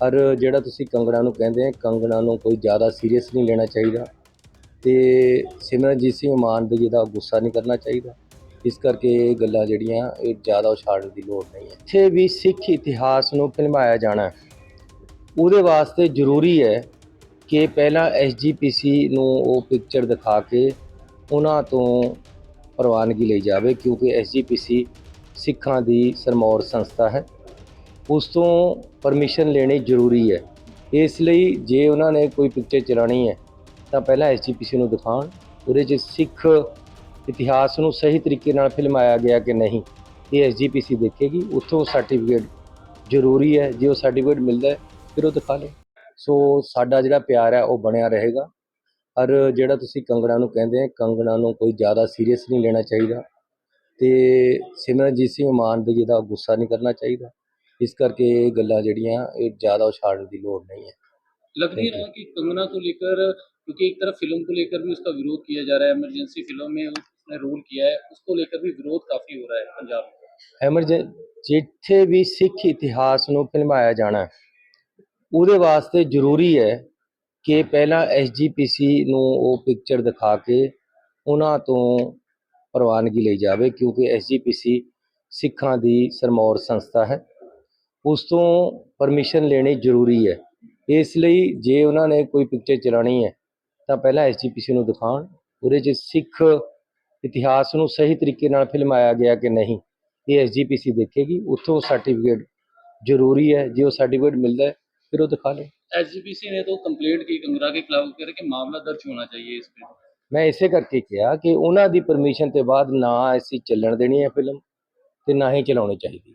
ਔਰ ਜਿਹੜਾ ਤੁਸੀਂ ਕੰਗਣਾ ਨੂੰ ਕਹਿੰਦੇ ਆ, ਕੰਗਣਾ ਨੂੰ ਕੋਈ ਜ਼ਿਆਦਾ ਸੀਰੀਅਸ ਨਹੀਂ ਲੈਣਾ ਚਾਹੀਦਾ। ਤੇ ਸਿਮਰਨਜੀਤ ਸਿੰਘ ਮਾਨ ਦੇ ਜਿਹਦਾ ਗੁੱਸਾ ਨਹੀਂ ਕਰਨਾ ਚਾਹੀਦਾ। ਇਸ ਕਰਕੇ ਇਹ ਗੱਲਾਂ ਜਿਹੜੀਆਂ, ਇਹ ਜ਼ਿਆਦਾ ਉਛਾੜਨ ਦੀ ਲੋੜ ਨਹੀਂ ਹੈ। ਇੱਥੇ ਵੀ ਸਿੱਖ ਇਤਿਹਾਸ ਨੂੰ ਫਿਲਮਾਇਆ ਜਾਣਾ, ਉਹਦੇ ਵਾਸਤੇ ਜ਼ਰੂਰੀ ਹੈ ਕਿ ਪਹਿਲਾਂ ਐਸਜੀਪੀਸੀ ਨੂੰ ਉਹ ਪਿਕਚਰ ਦਿਖਾ ਕੇ ਉਹਨਾਂ ਤੋਂ ਪ੍ਰਵਾਨਗੀ ਲਈ ਜਾਵੇ, ਕਿਉਂਕਿ ਐਸਜੀਪੀਸੀ ਸਿੱਖਾਂ ਦੀ ਸਰਮੌਰ ਸੰਸਥਾ ਹੈ। ਉਸ ਤੋਂ ਪਰਮਿਸ਼ਨ ਲੈਣੀ ਜ਼ਰੂਰੀ ਹੈ। ਇਸ ਲਈ ਜੇ ਉਹਨਾਂ ਨੇ ਕੋਈ ਪਿਕਚਰ ਚਲਾਣੀ ਹੈ, ਤਾਂ ਪਹਿਲਾਂ ਐਸਜੀਪੀਸੀ ਨੂੰ ਦਿਖਾਉਣ, ਉਹਦੇ 'ਚ ਸਿੱਖ ਇਤਿਹਾਸ ਨੂੰ ਸਹੀ ਤਰੀਕੇ ਨਾਲ ਫਿਲਮਾਇਆ ਗਿਆ ਕਿ ਨਹੀਂ, ਇਹ ਐਸਜੀਪੀਸੀ ਦੇਖੇਗੀ, ਉੱਥੋਂ ਸਰਟੀਫਿਕੇਟ ਜ਼ਰੂਰੀ ਹੈ, ਜੇ ਉਹ ਸਰਟੀਫਿਕੇਟ ਮਿਲਦਾ ਫਿਰ ਉਹ ਦਿਖਾ ਲੇ ਸੋ ਸਾਡਾ ਜਿਹੜਾ ਪਿਆਰ ਹੈ, ਉਹ ਬਣਿਆ ਰਹੇਗਾ। ਔਰ ਜਿਹੜਾ ਤੁਸੀਂ ਕੰਗਣਾ ਨੂੰ ਕਹਿੰਦੇ ਆ ਕੰਗਣਾ ਨੂੰ ਕੋਈ ਜ਼ਿਆਦਾ ਸੀਰੀਅਸ ਨਹੀਂ ਲੈਣਾ ਚਾਹੀਦਾ। ਤੇ ਸਿਮਰਨਜੀਤ ਸਿੰਘ ਮਾਨ ਦੇ ਜਿਹਦਾ ਗੁੱਸਾ ਨਹੀਂ ਕਰਨਾ ਚਾਹੀਦਾ। ਇਸ ਕਰਕੇ ਇਹ ਗੱਲਾਂ ਜਿਹੜੀਆਂ ਇਹ ਜ਼ਿਆਦਾ ਉਛਾੜਨ ਦੀ ਲੋੜ नहीं है लग नहीं रहा कि कंगना को लेकर क्योंकि एक तरफ फिल्म को लेकर भी उसका विरोध किया जा रहा है इमरजेंसी फिल्म में उसने रोल किया है उसको लेकर भी विरोध काफी हो रहा है पंजाब में ਐਮਰਜੈਂ ਜਿੱਥੇ ਵੀ ਸਿੱਖ ਇਤਿਹਾਸ ਨੂੰ ਫਿਲਮਾਇਆ ਜਾਣਾ ਹੈ, ਉਹਦੇ ਵਾਸਤੇ ਜ਼ਰੂਰੀ ਹੈ ਕਿ ਪਹਿਲਾਂ ਐਸਜੀਪੀਸੀ ਨੂੰ ਉਹ ਪਿਕਚਰ ਦਿਖਾ ਕੇ ਉਹਨਾਂ ਤੋਂ ਪ੍ਰਵਾਨਗੀ ਲਈ ਜਾਵੇ ਕਿਉਂਕਿ ਐਸਜੀਪੀਸੀ ਸਿੱਖਾਂ ਦੀ ਸਰਮੌਰ ਸੰਸਥਾ ਹੈ ਉਸ ਤੋਂ ਪਰਮਿਸ਼ਨ ਲੈਣੀ ਜ਼ਰੂਰੀ ਹੈ। ਇਸ ਲਈ ਜੇ ਉਹਨਾਂ ਨੇ ਕੋਈ ਪਿਕਚਰ ਚਲਾਣੀ ਹੈ ਤਾਂ ਪਹਿਲਾਂ ਐਸਜੀਪੀਸੀ ਨੂੰ ਦਿਖਾਉਣ ਉਹਦੇ 'ਚ ਸਿੱਖ ਇਤਿਹਾਸ ਨੂੰ ਸਹੀ ਤਰੀਕੇ ਨਾਲ ਫਿਲਮਾਇਆ ਗਿਆ ਕਿ ਨਹੀਂ ਇਹ ਐਸਜੀਪੀਸੀ ਦੇਖੇਗੀ ਉੱਥੋਂ ਸਰਟੀਫਿਕੇਟ ਜ਼ਰੂਰੀ ਹੈ ਜੇ ਉਹ ਸਰਟੀਫਿਕੇਟ ਮਿਲਦਾ ਫਿਰ ਉਹ ਦਿਖਾ ਲੈ ਐਸਜੀਪੀਸੀ ਨੇ ਤਾਂ ਕੰਪਲੀਟ ਕੀ ਕੰਗਰਾ ਕੇ ਖਿਲਾਫ ਕਰਕੇ ਮਾਮਲਾ ਦਰਜ ਹੋਣਾ ਚਾਹੀਏ ਇਸ ਤੇ। ਮੈਂ ਇਸੇ ਕਰਕੇ ਕਿਹਾ ਕਿ ਉਹਨਾਂ ਦੀ ਪਰਮਿਸ਼ਨ ਤੇ ਬਾਅਦ ਨਾ ਐਸੀ ਚੱਲਣ ਦੇਣੀ ਹੈ ਫਿਲਮ ਤੇ ਨਾ ਹੀ ਚਲਾਉਣੀ ਚਾਹੀਦੀ।